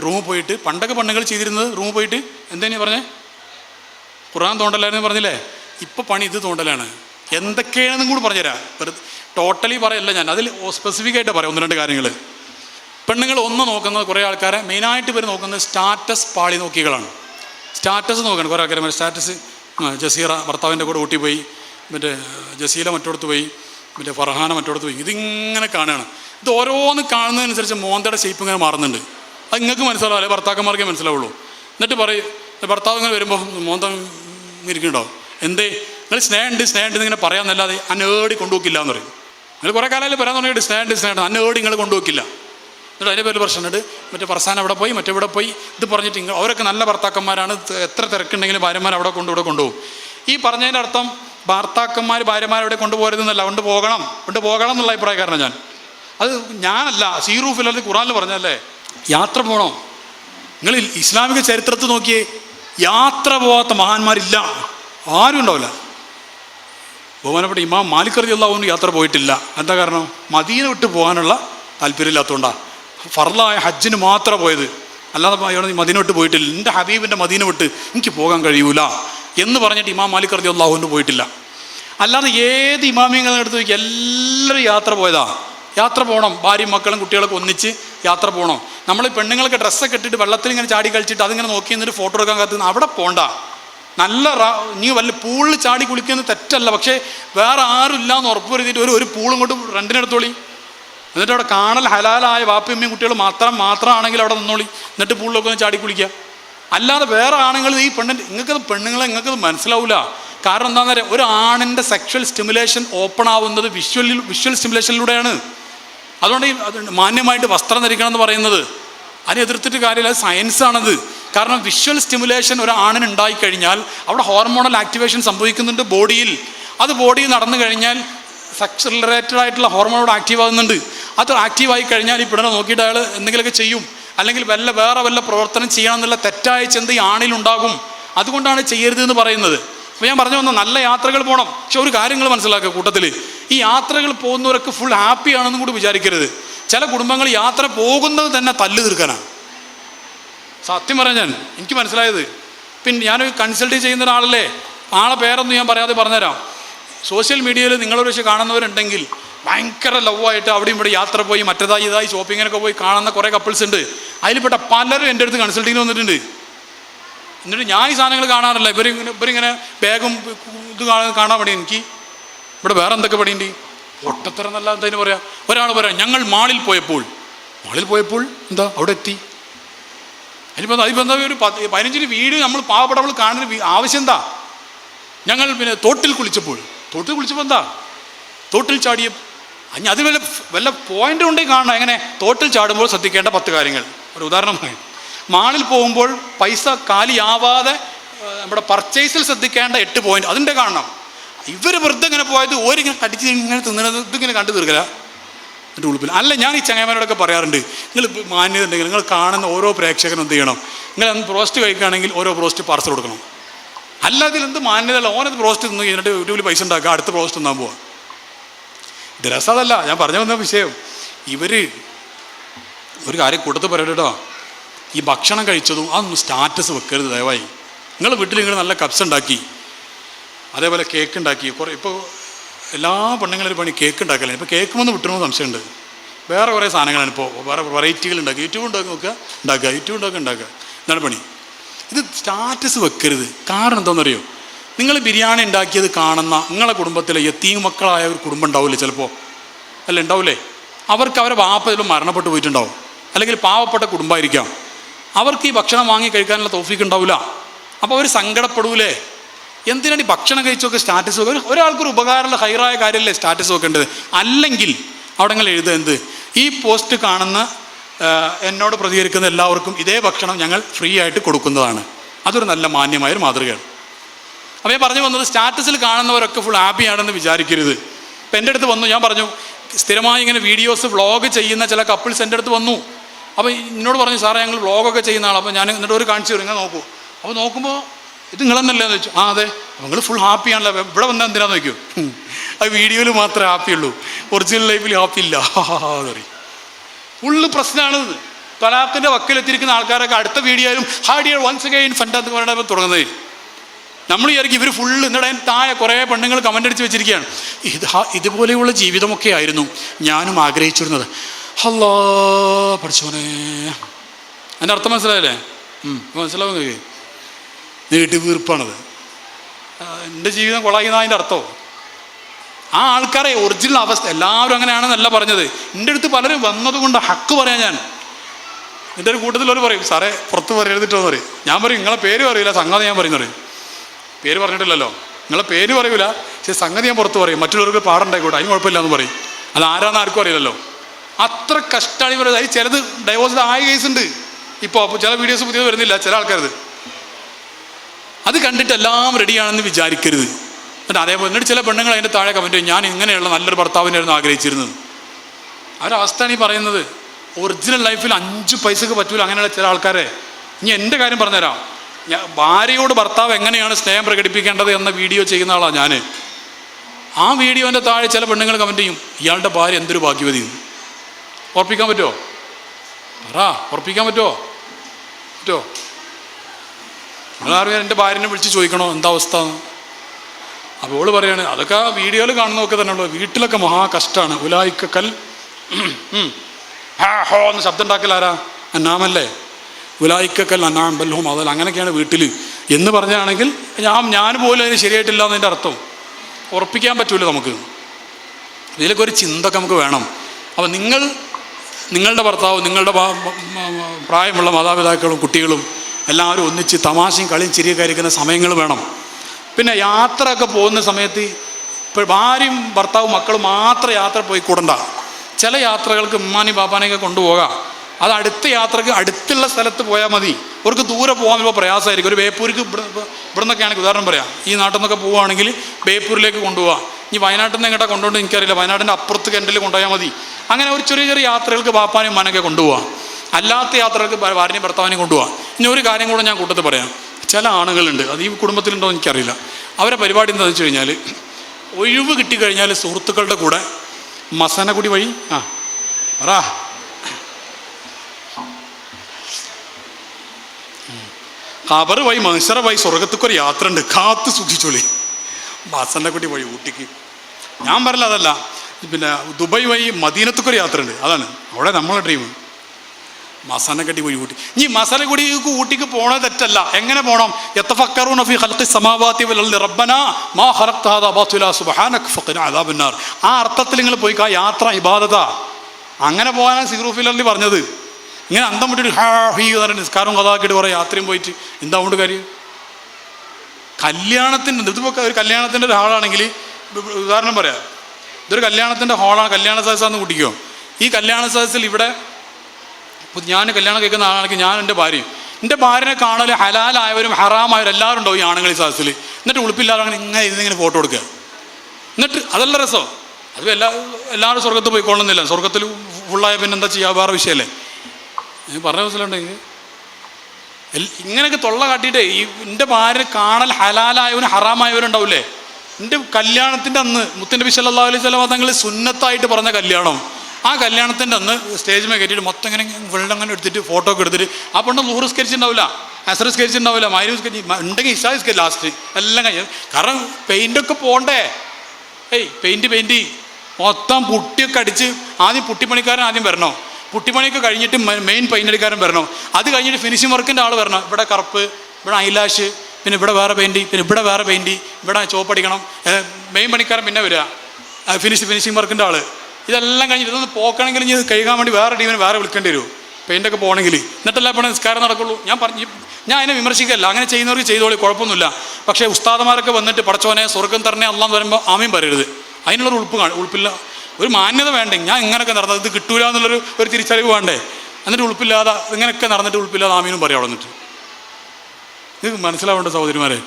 റൂമിൽ പോയിട്ട് പണ്ടൊക്കെ പെണ്ണുങ്ങൾ ചെയ്തിരുന്നത് റൂമിൽ പോയിട്ട് എന്തെങ്കിലും പറഞ്ഞേ? ഖുറാൻ തോണ്ടലായിരുന്നു പറഞ്ഞില്ലേ? ഇപ്പോൾ പണി ഇത് തോണ്ടലാണ്. എന്തൊക്കെയാണെന്നും കൂടി പറഞ്ഞുതരാം. വെറുതെ ടോട്ടലി പറയല്ല ഞാൻ. അതിൽ സ്പെസിഫിക് ആയിട്ട് പറയാം ഒന്ന് രണ്ട് കാര്യങ്ങൾ പെണ്ണുങ്ങൾ ഒന്ന് നോക്കുന്നത് കുറേ ആൾക്കാരെ മെയിനായിട്ട് ഇവർ നോക്കുന്നത് സ്റ്റാറ്റസ് പാളി നോക്കികളാണ്. സ്റ്റാറ്റസ് നോക്കണം. കുറേ ആൾക്കാർ സ്റ്റാറ്റസ് ജസീറ ഭർത്താവിന്റെ കൂടെ ഊട്ടി പോയി മറ്റേ ജസീല മറ്റോടത്ത് പോയി മറ്റേ ഫർഹാന മറ്റോടത്ത് പോയി. ഇതിങ്ങനെ കാണുകയാണ്. ഇത് ഓരോന്ന് കാണുന്നതനുസരിച്ച് മോന്തയുടെ ഷേപ്പ് ഇങ്ങനെ മാറുന്നുണ്ട്. അത് നിങ്ങൾക്ക് മനസ്സിലാവില്ല ഭർത്താക്കന്മാർക്കേ മനസ്സിലാവുള്ളൂ. എന്നിട്ട് പറയും ഭർത്താവ് ഇങ്ങനെ വരുമ്പോൾ മോന്തം ഇരിക്കുന്നുണ്ടോ? എന്തേ? നിങ്ങൾ സ്നേഹമുണ്ട് സ്നേഹമുണ്ട് ഇങ്ങനെ പറയാമെന്നല്ലാതെ അനേടി കൊണ്ടുപോക്കില്ല എന്ന് പറയും. നിങ്ങൾ കുറേ കാലമായാലും പറയാൻ തുടങ്ങിയിട്ട് സ്നേഹമുണ്ട് സ്നേഹമുണ്ട് അന്നേടി നിങ്ങൾ കൊണ്ടുപോക്കില്ല. എന്നിട്ട് അതിന്റെ പേര് പ്രശ്നമുണ്ട് മറ്റേ പ്രസ്ഥാനം അവിടെ പോയി മറ്റെവിടെ പോയി. ഇത് പറഞ്ഞിട്ട് ഇങ്ങനെ അവരൊക്കെ നല്ല ഭർത്താക്കന്മാരാണ്. എത്ര തിരക്കുണ്ടെങ്കിലും ഭാര്യമാർ അവിടെ കൊണ്ടു ഇവിടെ കൊണ്ടുപോകും. ഈ പറഞ്ഞതിന്റെ അർത്ഥം ഭർത്താക്കന്മാർ ഭാര്യമാരവിടെ കൊണ്ടുപോകരുതെന്നല്ല കൊണ്ട് പോകണം കൊണ്ട് പോകണം എന്നുള്ള അഭിപ്രായക്കാരനാണ് ഞാൻ. അത് ഞാനല്ല സീറൂഫിൽ അത് ഖുറാനിൽ പറഞ്ഞല്ലേ യാത്ര പോകണോ നിങ്ങൾ ഇസ്ലാമിക ചരിത്രത്തിൽ നോക്കിയേ യാത്ര പോകാത്ത മഹാന്മാരില്ല. ആരും ഉണ്ടാവില്ല. ബഹുമാനപ്പെട്ട ഇമാം മാലിക് റതി യാത്ര പോയിട്ടില്ല. എന്താ കാരണം? മദീന വിട്ട് പോകാനുള്ള താല്പര്യമില്ലാത്തതുകൊണ്ടാണ് ഫർലായ ഹജ്ജിന് മാത്രം പോയത്. അല്ലാതെ മദീന വിട്ട് പോയിട്ടില്ല. എന്റെ ഹബീബിന്റെ മദീന വിട്ട് എനിക്ക് പോകാൻ കഴിയൂല എന്ന് പറഞ്ഞിട്ട് ഇമാം മാലിക് റതി പോയിട്ടില്ല. അല്ലാതെ ഏത് ഇമാമിയങ്ങളെടുത്ത് എല്ലാവരും യാത്ര പോയതാ. യാത്ര പോകണം ഭാര്യയും മക്കളും കുട്ടികളൊക്കെ ഒന്നിച്ച് യാത്ര പോകണം നമ്മൾ പെണ്ണുങ്ങൾക്ക് ഡ്രസ്സൊക്കെ ഇട്ടിട്ട് വെള്ളത്തിൽ ഇങ്ങനെ ചാടി കളിച്ചിട്ട് അതിങ്ങനെ നോക്കി നിന്നിട്ട് ഫോട്ടോ എടുക്കാൻ കാത്തുനിന്ന് അവിടെ പോകണ്ട നല്ല നീ വല്ല പൂളിൽ ചാടി കുളിക്കുന്നത് തെറ്റല്ല. പക്ഷേ വേറെ ആരും ഇല്ലാന്ന് ഉറപ്പ് വരുത്തിയിട്ട് ഒരു ഒരു പൂളും കൊണ്ട് രണ്ടിനെടുത്തോളി. എന്നിട്ട് അവിടെ കാണൽ ഹലാലായ വാപ്പിയമ്മയും കുട്ടികൾ മാത്രം മാത്രമാണെങ്കിൽ അവിടെ നിന്നോളി. എന്നിട്ട് പൂളിലൊക്കെ ഒന്ന് ചാടി കുളിക്കുക അല്ലാതെ വേറെ ആണുങ്ങൾ ഈ പെണ്ണിന്റെ നിങ്ങൾക്കത് പെണ്ണുങ്ങളെ നിങ്ങൾക്കത് മനസ്സിലാവില്ല കാരണം എന്താണെന്ന് പറയുക ഒരു ആണിന്റെ സെക്ഷൽ സ്റ്റിമുലേഷൻ ഓപ്പൺ ആവുന്നത് വിഷ്വൽ വിഷ്വൽ സ്റ്റിമുലേഷനിലൂടെയാണ് അതുകൊണ്ട് ഈ മാന്യമായിട്ട് വസ്ത്രം ധരിക്കണം എന്ന് പറയുന്നത് അതിനെ എതിർത്തിട്ട് കാര്യമില്ല അത് സയൻസാണത് കാരണം വിഷ്വൽ സ്റ്റിമുലേഷൻ ഒരു ആണിന് ഉണ്ടായിക്കഴിഞ്ഞാൽ അവിടെ ഹോർമോണൽ ആക്ടിവേഷൻ സംഭവിക്കുന്നുണ്ട് ബോഡിയിൽ അത് ബോഡിയിൽ നടന്നു കഴിഞ്ഞാൽ സെക്സ് ആയിട്ടുള്ള ഹോർമോണോട് ആക്റ്റീവ് ആകുന്നുണ്ട് അത് ആക്റ്റീവ് ആയി കഴിഞ്ഞാൽ ഈ പിടനെ നോക്കിയിട്ട് അയാൾ എന്തെങ്കിലുമൊക്കെ ചെയ്യും. അല്ലെങ്കിൽ വല്ല വേറെ വല്ല പ്രവർത്തനം ചെയ്യണം എന്നുള്ള തെറ്റായ ചിന്ത ഈ ആണിലുണ്ടാകും അതുകൊണ്ടാണ് ചെയ്യരുത് എന്ന് പറയുന്നത്. അപ്പോൾ ഞാൻ പറഞ്ഞു വന്ന നല്ല യാത്രകൾ പോകണം പക്ഷെ ഒരു കാര്യങ്ങൾ മനസ്സിലാക്കുക കൂട്ടത്തിൽ ഈ യാത്രകൾ പോകുന്നവരൊക്കെ ഫുൾ ഹാപ്പി ആണെന്നും കൂടി വിചാരിക്കരുത്. ചില കുടുംബങ്ങൾ യാത്ര പോകുന്നത് തന്നെ തല്ല് തീർക്കാനാണ് സത്യം പറഞ്ഞ ഞാൻ എനിക്ക് മനസ്സിലായത്. പിന്നെ ഞാൻ കൺസൾട്ട് ചെയ്യുന്ന ഒരാളല്ലേ ആളെ പേരൊന്നും ഞാൻ പറയാതെ പറഞ്ഞുതരാം. സോഷ്യൽ മീഡിയയിൽ നിങ്ങളൊരു പക്ഷേ കാണുന്നവരുണ്ടെങ്കിൽ ഭയങ്കര ലവായിട്ട് അവിടെയും ഇവിടെ യാത്ര പോയി മറ്റേതായി ഇതായി ഷോപ്പിങ്ങിനൊക്കെ പോയി കാണുന്ന കുറേ കപ്പിൾസ് ഉണ്ട്. അതിൽപ്പെട്ട പലരും എന്റെ അടുത്ത് കൺസൾട്ടിങ്ങിന് വന്നിട്ടുണ്ട്. എന്നിട്ട് ഞാൻ ഈ സാധനങ്ങൾ കാണാറില്ല. ഇവരിങ്ങനെ ഇവരിങ്ങനെ ബാഗും ഇത് കാണാൻ പണി എനിക്ക്. ഇവിടെ വേറെ എന്തൊക്കെ പണിയുണ്ട്? ഒട്ടത്തരം എന്നല്ല എന്തായാലും പറയാം? ഒരാൾ പറയാം ഞങ്ങൾ മാളിൽ പോയപ്പോൾ മാളിൽ പോയപ്പോൾ എന്താ? അവിടെ എത്തി. അതിനിപ്പോൾ അതിപ്പോൾ എന്താ ഒരു പത്ത് പതിനഞ്ചിന് വീട് നമ്മൾ പാവപ്പെട്ടവൾ കാണുന്ന ആവശ്യം എന്താ? ഞങ്ങൾ പിന്നെ തോട്ടിൽ കുളിച്ചപ്പോൾ. തോട്ടിൽ കുളിച്ചപ്പോൾ എന്താ? തോട്ടിൽ ചാടിയ അതിന് അത് വല്ല വല്ല പോയിന്റ് ഉണ്ടെങ്കിൽ കാണണം. എങ്ങനെ? തോട്ടിൽ ചാടുമ്പോൾ ശ്രദ്ധിക്കേണ്ട പത്ത് കാര്യങ്ങൾ. ഒരു ഉദാഹരണം പറയാം. മാളിൽ പോകുമ്പോൾ പൈസ കാലിയാവാതെ നമ്മുടെ പർച്ചേസിൽ ശ്രദ്ധിക്കേണ്ട എട്ട് പോയിന്റ് അതിന്റെ കാണണം ഇവർ വെറുതെ ഇങ്ങനെ പോയത് ഓരിങ്ങനെ കടിച്ച് ഇങ്ങനെ തിന്നണത് ഇതിങ്ങനെ കണ്ടു തീർക്കല. എന്നിട്ട് ഉളുപ്പിൽ അല്ല ഞാൻ ഈ ചങ്ങമാരോടൊക്കെ പറയാറുണ്ട് നിങ്ങൾ മാന്യത ഉണ്ടെങ്കിൽ നിങ്ങൾ കാണുന്ന ഓരോ പ്രേക്ഷകനും എന്ത് ചെയ്യണം? നിങ്ങൾ അന്ന് പ്രോസ്റ്റ് കഴിക്കുകയാണെങ്കിൽ ഓരോ പ്രോസ്റ്റ് പാർസൽ കൊടുക്കണം. അല്ല ഇതിൽ എന്ത് മാന്യതല്ല ഓനത് പ്രോസ്റ്റ് തിന്നു കഴിഞ്ഞിട്ട് യൂട്യൂബിൽ പൈസ ഉണ്ടാക്കുക അടുത്ത പ്രോസ്റ്റ് തന്നാൽ പോവാം. ഇത് രസമല്ല ഞാൻ പറഞ്ഞു വന്ന വിഷയം. ഇവർ ഒരു കാര്യം കൂട്ടത്ത് പറയട്ടെ ഈ ഭക്ഷണം കഴിച്ചതും അതൊന്നും സ്റ്റാറ്റസ് വെക്കരുത് ദയവായി. നിങ്ങൾ വീട്ടിൽ നിങ്ങൾ നല്ല കപ്സ് ഉണ്ടാക്കി അതേപോലെ കേക്ക് ഉണ്ടാക്കി. കുറേ ഇപ്പോൾ എല്ലാ പെണ്ണുങ്ങളും പണി കേക്ക് ഉണ്ടാക്കലാണ് ഇപ്പോൾ കേക്ക് വന്ന് വിട്ടണമെന്ന് സംശയമുണ്ട്. വേറെ കുറേ സാധനങ്ങളാണ് ഇപ്പോൾ വേറെ വെറൈറ്റികൾ ഉണ്ടാക്കുക. യൂട്യൂബ് ഉണ്ടാക്കി നോക്കുക ഉണ്ടാക്കുക. യൂട്യൂബ് ഉണ്ടാക്കി ഉണ്ടാക്കുക. എന്താണ് പണി. ഇത് സ്റ്റാറ്റസ് വെക്കരുത്. കാരണം എന്താണെന്നറിയോ? നിങ്ങൾ ബിരിയാണി ഉണ്ടാക്കിയത് കാണുന്ന നിങ്ങളെ കുടുംബത്തിലെ എത്തീ മക്കളായ ഒരു കുടുംബം ഉണ്ടാവില്ലേ ചിലപ്പോൾ അല്ല ഉണ്ടാവില്ലേ? അവർക്ക് അവരെ ചിലപ്പോൾ മരണപ്പെട്ടു പോയിട്ടുണ്ടാവും. അല്ലെങ്കിൽ പാവപ്പെട്ട കുടുംബമായിരിക്കാം. അവർക്ക് ഈ ഭക്ഷണം വാങ്ങി കഴിക്കാനുള്ള തോഫിക്ക് ഉണ്ടാവില്ല അപ്പോൾ അവർ സങ്കടപ്പെടൂലേ? എന്തിനാണ് ഈ ഭക്ഷണം കഴിച്ചൊക്കെ സ്റ്റാറ്റസ് വെക്കുക ഒരു- ഒരാൾക്കൊരു ഉപകാരമുള്ള ഹൈറായ കാര്യമല്ലേ സ്റ്റാറ്റസ് വെക്കേണ്ടത്? അല്ലെങ്കിൽ അവിടെ നിങ്ങൾ എഴുതുക എന്ത്? ഈ പോസ്റ്റ് കാണുന്ന എന്നോട് പ്രതികരിക്കുന്ന എല്ലാവർക്കും ഇതേ ഭക്ഷണം ഞങ്ങൾ ഫ്രീ ആയിട്ട് കൊടുക്കുന്നതാണ്. അതൊരു നല്ല മാന്യമായൊരു മാതൃകയാണ്. അപ്പോൾ ഞാൻ പറഞ്ഞു വന്നത് സ്റ്റാറ്റസിൽ കാണുന്നവരൊക്കെ ഫുൾ ഹാപ്പിയാണെന്ന് വിചാരിക്കരുത്. ഇപ്പം എന്റെ അടുത്ത് വന്നു ഞാൻ പറഞ്ഞു സ്ഥിരമായി ഇങ്ങനെ വീഡിയോസ് വ്ളോഗ് ചെയ്യുന്ന ചില കപ്പിൾസ് എന്റെ അടുത്ത് വന്നു. അപ്പോൾ എന്നോട് പറഞ്ഞു സാറേ ഞങ്ങൾ വ്ളോഗൊക്കെ ചെയ്യുന്ന ആളാണ് അപ്പോൾ ഞാൻ എന്നിട്ട് ഒരു കാണിച്ചു തരും ഇങ്ങനെ നോക്കൂ. അപ്പോൾ നോക്കുമ്പോൾ ഇത് നിങ്ങളെന്നല്ലേ? എന്ന് വെച്ചു ആ അതെ. നിങ്ങൾ ഫുൾ ഹാപ്പിയാണല്ലോ ഇവിടെ വന്നാൽ എന്തിനാന്ന് നോക്കൂ അത് വീഡിയോയിൽ മാത്രമേ ഹാപ്പിയുള്ളൂ ഒറിജിനൽ ലൈഫിൽ ഹാപ്പി ഇല്ല. പറയും. ഫുള്ള് പ്രശ്നമാണിത് തലാഖിന്റെ വക്കിലെത്തിയിരിക്കുന്ന ആൾക്കാരൊക്കെ അടുത്ത വീഡിയോയിലും hard ear once again fund എന്ന് പറയുന്നത് തുടങ്ങുന്നത് നമ്മൾ വിചാരിക്കും ഇവർ ഫുള്ള് എന്നിട്ട് അതിന് താഴെ കുറേ പെണ്ണുങ്ങൾ കമന്റ് അടിച്ച് വെച്ചിരിക്കുകയാണ്. ഇത് ഇതുപോലെയുള്ള ജീവിതമൊക്കെ ആയിരുന്നു ഞാനും ആഗ്രഹിച്ചിരുന്നത്. ഹല്ലാ പഠിച്ചോനെ അതിന്റെ അർത്ഥം മനസ്സിലായില്ലേ? മനസ്സിലാവും കഴിയും നീട്ടി വീർപ്പാണത്. എന്റെ ജീവിതം കൊളാക്കുന്ന അതിന്റെ അർത്ഥം. ആ ആൾക്കാരെ ഒറിജിനൽ അവസ്ഥ എല്ലാവരും അങ്ങനെയാണെന്നല്ല പറഞ്ഞത്. എന്റെ അടുത്ത് പലരും വന്നതുകൊണ്ട് ഹക്ക് പറയാൻ ഞാൻ. എന്റെ ഒരു കൂട്ടത്തിൽ ഒരു പറയും സാറേ പുറത്ത് പറയരുതിട്ടോ എന്ന് പറയും. ഞാൻ പറയും നിങ്ങളെ പേര് പറയില്ല സംഗതി ഞാൻ പറയുന്നത് പറയും. പേര് പറഞ്ഞിട്ടില്ലല്ലോ. നിങ്ങളെ പേര് പറയൂല പക്ഷേ സംഗതി ഞാൻ പുറത്ത് പറയും. മറ്റുള്ളവർക്ക് പാടുണ്ടായിക്കോട്ടെ അതിന് കുഴപ്പമില്ല എന്ന് പറയും. അത് ആരാന്ന് ആർക്കും അറിയില്ലല്ലോ. അത്ര കഷ്ടമാണ് ഇവർ അതിൽ ചിലത് ഡൈവോഴ്സിൽ ആയ കേസ് ഉണ്ട്. ഇപ്പോൾ അപ്പോൾ ചില വീഡിയോസ് പുതിയത് വരുന്നില്ല ചില ആൾക്കാരത്. അത് കണ്ടിട്ട് എല്ലാം റെഡിയാണെന്ന് വിചാരിക്കരുത്. എന്നിട്ട് അതേപോലെ എന്നിട്ട് ചില പെണ്ണുങ്ങൾ അതിന്റെ താഴെ കമന്റ് ഞാൻ ഇങ്ങനെയുള്ള നല്ലൊരു ഭർത്താവിനായിരുന്നു ആഗ്രഹിച്ചിരുന്നത്. അവരവസ്ഥയാണ് ഈ പറയുന്നത്. ഒറിജിനൽ ലൈഫിൽ അഞ്ച് പൈസക്ക് പറ്റൂല അങ്ങനെയുള്ള ചില ആൾക്കാരെ. ഇനി എന്റെ കാര്യം പറഞ്ഞുതരാം. ഞാൻ ഭാര്യയോട് ഭർത്താവ് എങ്ങനെയാണ് സ്നേഹം പ്രകടിപ്പിക്കേണ്ടത് എന്ന വീഡിയോ ചെയ്യുന്ന ആളാണ് ഞാൻ ആ വീഡിയോന്റെ താഴെ ചില പെണ്ണുങ്ങൾ കമന്റ് ചെയ്യും ഇയാളുടെ ഭാര്യ എന്തൊരു ഭാഗ്യവതി. ഉറപ്പിക്കാൻ പറ്റുമോ പറ ഉറപ്പിക്കാൻ പറ്റുമോ പറ്റുമോ നിങ്ങളാരും എന്റെ ഭാര്യനെ വിളിച്ച് ചോദിക്കണോ എന്താ അവസ്ഥ? അപ്പോൾ ഓൾ പറയാണ് അതൊക്കെ വീഡിയോയിൽ കാണുന്നതൊക്കെ തന്നെ ഉള്ളൂ. വീട്ടിലൊക്കെ മഹാ കഷ്ടമാണ് ഉലായിക്കൽ ഹാ എന്ന് ശബ്ദം ഉണ്ടാക്കലാരാ അന്നാമല്ലേ? ഉലായിക്കൽ അന്നാം ബൽഹും. അതല്ല അങ്ങനെയൊക്കെയാണ് വീട്ടിൽ എന്ന് പറഞ്ഞാണെങ്കിൽ ഞാൻ ഞാൻ പോലും അതിന് ശരിയായിട്ടില്ല എന്നതിന്റെ അർത്ഥം. ഉറപ്പിക്കാൻ പറ്റൂല നമുക്ക്. ഇതിലൊക്കെ ഒരു ചിന്തയൊക്കെ നമുക്ക് വേണം. അപ്പം നിങ്ങൾ നിങ്ങളുടെ ഭർത്താവ് നിങ്ങളുടെ പ്രായമുള്ള മാതാപിതാക്കളും കുട്ടികളും എല്ലാവരും ഒന്നിച്ച് തമാശയും കളിയും ചിരിയൊക്കെ ഇരിക്കുന്ന സമയങ്ങൾ വേണം. പിന്നെ യാത്രയൊക്കെ പോകുന്ന സമയത്ത് ഇപ്പോൾ ഭാര്യയും ഭർത്താവും മക്കളും മാത്രം യാത്ര പോയി കൂടണ്ട ചില യാത്രകൾക്ക് ഉമ്മാനി ബാപ്പാനെയൊക്കെ കൊണ്ടുപോകാം. അത് അടുത്ത യാത്രയ്ക്ക് അടുത്തുള്ള സ്ഥലത്ത് പോയാൽ മതി. അവർക്ക് ദൂരെ പോകാൻ ഇപ്പോൾ പ്രയാസമായിരിക്കും. ഒരു ബേപ്പൂർക്ക് ഇവിടെ ഇവിടെ നിന്നൊക്കെയാണെങ്കിൽ ഉദാഹരണം പറയാം. ഈ നാട്ടിൽ നിന്നൊക്കെ പോവുകയാണെങ്കിൽ ബേപ്പൂരിലേക്ക് കൊണ്ടുപോകാം ഇനി വയനാട്ടിൽ നിന്ന് എങ്ങോട്ടാ കൊണ്ടുകൊണ്ട് എനിക്കറിയില്ല. വയനാടിന്റെ അപ്പുറത്ത് കെൻഡിൽ കൊണ്ടുപോയാൽ മതി. അങ്ങനെ ഒരു ചെറിയ ചെറിയ യാത്രകൾക്ക് ബാപ്പാനും മനൊക്കെ കൊണ്ടുപോകാം അല്ലാത്ത യാത്രകൾക്ക് ഭാര്യയും ഭർത്താവിനെയും കൊണ്ടുപോകാം ഇനി ഒരു കാര്യം കൂടെ ഞാൻ കൂട്ടത്തിൽ പറയാം. ചില ആണുങ്ങളുണ്ട്. അത് ഈ കുടുംബത്തിലുണ്ടോ എനിക്കറിയില്ല. അവരെ പരിപാടി എന്താണെന്ന് വെച്ച് കഴിഞ്ഞാൽ ഒഴിവ് കിട്ടിക്കഴിഞ്ഞാൽ സുഹൃത്തുക്കളുടെ കൂടെ മസനക്കുടി വഴി ആ പറ. ഖബർ വഴി മനുഷ്യറ വഴി സ്വർഗത്തേക്കൊരു യാത്ര ഉണ്ട് കാത്ത് സൂക്ഷിച്ചോളി. മസനകുടി വഴി ഊട്ടിക്ക്. ഞാൻ പറയില്ല അതല്ല. പിന്നെ ദുബായ് വഴി മദീനത്തൊക്കെ യാത്ര ഉണ്ട് അതാണ്. അവിടെ നമ്മളെ ഡ്രീം മസാലക്കട്ടി പോയി ഊട്ടി ഇനി കൂടി ഊട്ടിക്ക് പോണത് തെറ്റല്ല. എങ്ങനെ പോണം? ഫി ഖൽഖി മാ സുബ്ഹാനക ഫഖിന ആ അർത്ഥത്തിൽ നിങ്ങൾ പോയി ആ യാത്ര ഇബാദത അങ്ങനെ പോകാനാണ് സിറൂഫിലി പറഞ്ഞത്. ഇങ്ങനെ അന്തം വിട്ടിട്ട് നിസ്കാരം കഥാക്കിയിട്ട് കുറേ യാത്രയും പോയിട്ട് എന്താ കൊണ്ട് കാര്യം? കല്യാണത്തിന്റെ ഇതിപ്പോൾ ഒരു കല്യാണത്തിന്റെ ഒരു ഹാളാണെങ്കിൽ ഉദാഹരണം പറയാം. ഇതൊരു കല്യാണത്തിന്റെ ഹോളാണ് കല്യാണ സദസ്സാന്ന് കുട്ടിക്കോ? ഈ കല്യാണ സദസ്സിൽ ഇവിടെ ഞാൻ കല്യാണം കേൾക്കുന്ന ആളാണെങ്കിൽ ഞാൻ എന്റെ ഭാര്യയും. എന്റെ ഭാര്യനെ കാണൽ ഹലാലായവരും ഹറാമായവരും എല്ലാവരും ഉണ്ടാവും ഈ ആണുങ്ങൾ ഈ സദസ്സിൽ എന്നിട്ട് ഉളുപ്പില്ലാതെ അങ്ങനെ ഇങ്ങനെ ഇരുന്നിങ്ങനെ ഫോട്ടോ എടുക്കുക. എന്നിട്ട് അതല്ല രസം. അത് എല്ലാ എല്ലാവരും സ്വർഗത്ത് പോയിക്കൊള്ളുന്നില്ല. സ്വർഗത്തിൽ ഫുള്ളായ പിന്നെ എന്താ ചെയ്യുക വേറെ വിഷയമല്ലേ. ഞാൻ പറഞ്ഞ മനസ്സിലുണ്ടെങ്കിൽ ഇങ്ങനെയൊക്കെ തൊള്ള കാട്ടിയിട്ട് ഈ എന്റെ ഭാര്യ കാണൽ ഹലാലായവനും ഹറാമായവരും ഉണ്ടാവില്ലേ എന്റെ കല്യാണത്തിന്റെ അന്ന് മുത്തന്റെ വിശല്ലാ അലൈഹി സ്വലാം തങ്ങൾ സുന്നത്തായിട്ട് പറഞ്ഞ കല്യാണം. ആ കല്യാണത്തിന്റെ അന്ന് സ്റ്റേജ് മേ കയറ്റിയിട്ട് മൊത്തം ഇങ്ങനെ വെള്ളം അങ്ങനെ എടുത്തിട്ട് ഫോട്ടോ ഒക്കെ എടുത്തിട്ട് ആ പെണ്ണ് നൂറ് സ്കരിച്ചിട്ടുണ്ടാവില്ല അസർ സ്കരിച്ചിട്ടുണ്ടാവില്ല മാരി ഉണ്ടെങ്കിൽ ഇഷാ സ്കരി ലാസ്റ്റ് എല്ലാം കഴിഞ്ഞു. കാരണം പെയിന്റൊക്കെ പോകണ്ടേ ഏയ് പെയിന്റ് പെയിന്റ് മൊത്തം പുട്ടിയൊക്കെ അടിച്ച് ആദ്യം പുട്ടിപ്പണിക്കാരൻ ആദ്യം വരണോ. പുട്ടിപ്പണിയൊക്കെ കഴിഞ്ഞിട്ട് മെയിൻ പെയിന്റ് അടിക്കാരൻ വരണോ. അത് കഴിഞ്ഞിട്ട് ഫിനിഷിംഗ് വർക്കിന്റെ ആൾ വരണം. ഇവിടെ കറുപ്പ് ഇവിടെ ഐലാഷ് പിന്നെ ഇവിടെ വേറെ പെയിന്റി പിന്നെ ഇവിടെ വേറെ പെയിന്റി ഇവിടെ ചോപ്പടിക്കണം. മെയിൻ പണിക്കാരൻ പിന്നെ വരിക ഫിനിഷ് ഫിനിഷിംഗ് വർക്കിന്റെ ആൾ ഇതെല്ലാം കഴിഞ്ഞിട്ട് ഇതൊന്ന് പോക്കണമെങ്കിൽ ഇത് കഴുകാൻ വേണ്ടി വേറെ ടീമിന് വേറെ വിളിക്കേണ്ടി വരും. പെയിന്റൊക്കെ പോകണമെങ്കിൽ. എന്നിട്ടല്ല ഇപ്പോൾ നിസ്കാരം നടക്കുള്ളൂ. ഞാൻ പറഞ്ഞു ഞാൻ അതിനെ വിമർശിക്കല്ല അങ്ങനെ ചെയ്യുന്നവർക്ക് ചെയ്തോളി കുഴപ്പമൊന്നുമില്ല. പക്ഷേ ഉസ്താദമാരൊക്കെ വന്നിട്ട് പടച്ചോനെ സ്വർഗം തരണേ അല്ലാന്ന് പറയുമ്പോൾ ആമയും പറയരുത്. അതിനുള്ളൊരു ഉൾപ്പ് കാണും ഉൾപ്പില്ല ഒരു മാന്യത വേണ്ടേ? ഞാൻ ഇങ്ങനെയൊക്കെ നടന്നത് ഇത് കിട്ടൂല എന്നുള്ളൊരു ഒരു തിരിച്ചറിവ് വേണ്ടേ? എന്നിട്ട് ഉൾപ്പില്ലാതെ ഇങ്ങനെയൊക്കെ നടന്നിട്ട് ഉൾപ്പില്ലാതെ ആമീനും പറയാം അവിടെ നിന്നിട്ട് ഇത് മനസ്സിലാവേണ്ട സഹോദരിമാരെ